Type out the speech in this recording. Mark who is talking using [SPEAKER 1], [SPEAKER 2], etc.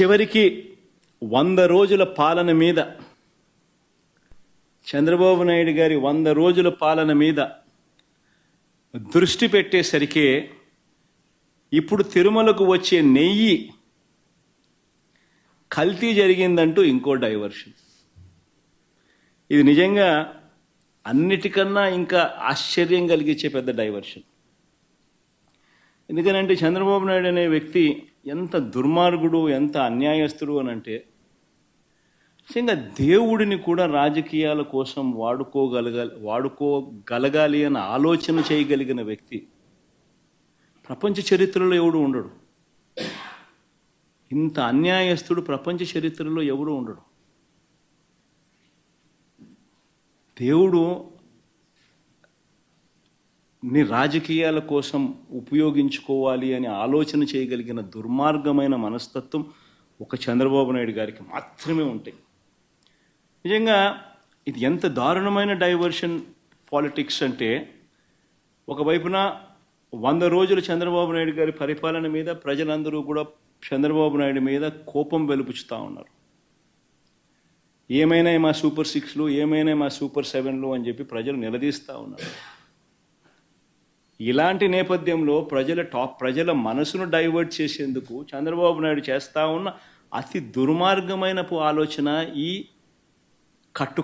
[SPEAKER 1] చివరికి వంద రోజుల పాలన మీద చంద్రబాబు నాయుడు గారి వంద రోజుల పాలన మీద దృష్టి పెట్టేసరికి ఇప్పుడు తిరుమలకు వచ్చే నెయ్యి కల్తీ జరిగిందంటూ ఇంకో డైవర్షన్. ఇది నిజంగా అన్నిటికన్నా ఇంకా ఆశ్చర్యం కలిగించే పెద్ద డైవర్షన్. ఎందుకనంటే చంద్రబాబు నాయుడు అనే వ్యక్తి ఎంత దుర్మార్గుడు ఎంత అన్యాయస్తుడు అని అంటే నిజంగా దేవుడిని కూడా రాజకీయాల కోసం వాడుకోగలగాలి వాడుకోగలగాలి అని ఆలోచన చేయగలిగిన వ్యక్తి ప్రపంచ చరిత్రలో ఎవడు ఉండడు. ఇంత అన్యాయస్తుడు ప్రపంచ చరిత్రలో ఎవడు ఉండడు. దేవుడు ని రాజకీయాల కోసం ఉపయోగించుకోవాలి అని ఆలోచన చేయగలిగిన దుర్మార్గమైన మనస్తత్వం ఒక చంద్రబాబు నాయుడు గారికి మాత్రమే ఉంటాయి. నిజంగా ఇది ఎంత దారుణమైన డైవర్షన్ పాలిటిక్స్ అంటే ఒకవైపున వంద రోజులు చంద్రబాబు నాయుడు గారి పరిపాలన మీద ప్రజలందరూ కూడా చంద్రబాబు నాయుడు మీద కోపం వెలుపుచుతూ ఉన్నారు. ఏమైనా మా సూపర్ సిక్స్లు ఏమైనా మా సూపర్ సెవెన్లు అని చెప్పి ప్రజలు నిలదీస్తూ ఉన్నారు. ఇలాంటి నేపథ్యంలో ప్రజల టాప్ ప్రజల మనసును డైవర్ట్ చేసేందుకు చంద్రబాబు నాయుడు చేస్తా ఉన్న అతి దుర్మార్గమైన ఆలోచన ఈ కట్టు